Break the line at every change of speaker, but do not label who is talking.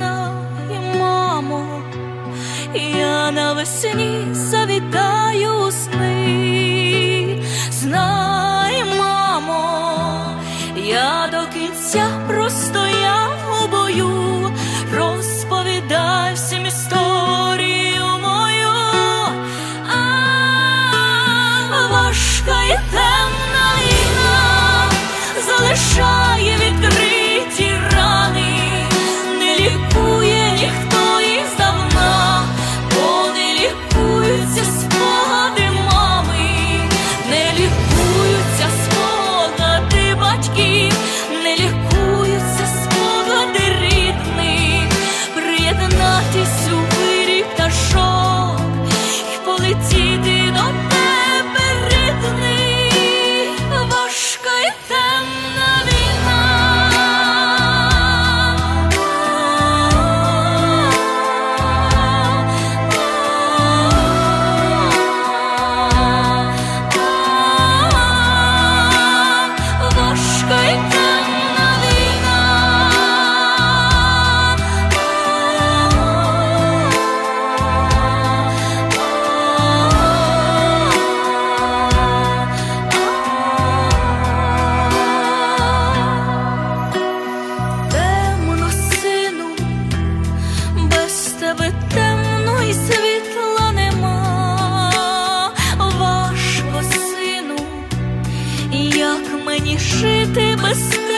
рано і мамо, я навесні завітаю у сни, знай, мамо, я до кінця. тебе темно і світла нема, важко сину, як мені жити без.